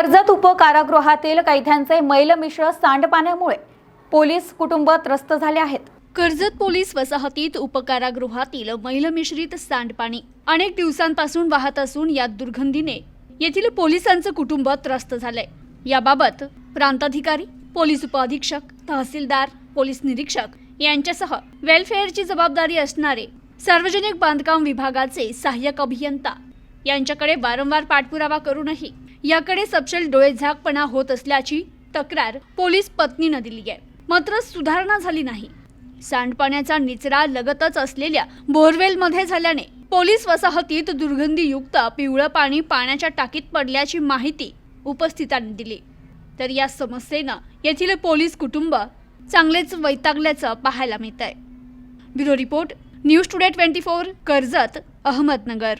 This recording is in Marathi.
कर्जत उपकारागृहातील कैद्यांचे मैलमिश्र सांडपाण्यामुळे पोलीस कुटुंब त्रस्त झाले आहेत. कर्जत पोलीस वसाहतीत उपकारागृहातील मैलमिश्रित सांडपाणी अनेक दिवसांपासून वाहत असून या दुर्गंधीने येथील पोलिसांचं कुटुंब त्रस्त झालंय. याबाबत प्रांताधिकारी पोलीस उपअधीक्षक तहसीलदार पोलीस निरीक्षक यांच्यासह वेलफेअरची जबाबदारी असणारे सार्वजनिक बांधकाम विभागाचे सहाय्यक अभियंता यांच्याकडे वारंवार पाठपुरावा करूनही याकडे सपशेल डोळेझाकपणा होत असल्याची तक्रार पोलीस पत्नीनं दिली आहे. मात्र सुधारणा झाली नाही. सांडपाण्याचा निचरा लगतच असलेल्या बोरवेलमध्ये झाल्याने पोलीस वसाहतीत दुर्गंधीयुक्त पिवळं पाणी पाण्याच्या टाकीत पडल्याची माहिती उपस्थितांनी दिली. तर या समस्येनं येथील पोलीस कुटुंब चांगलेच वैतागल्याचं पाहायला मिळत आहे bureau report news today twenty four Karjat Ahmednagar.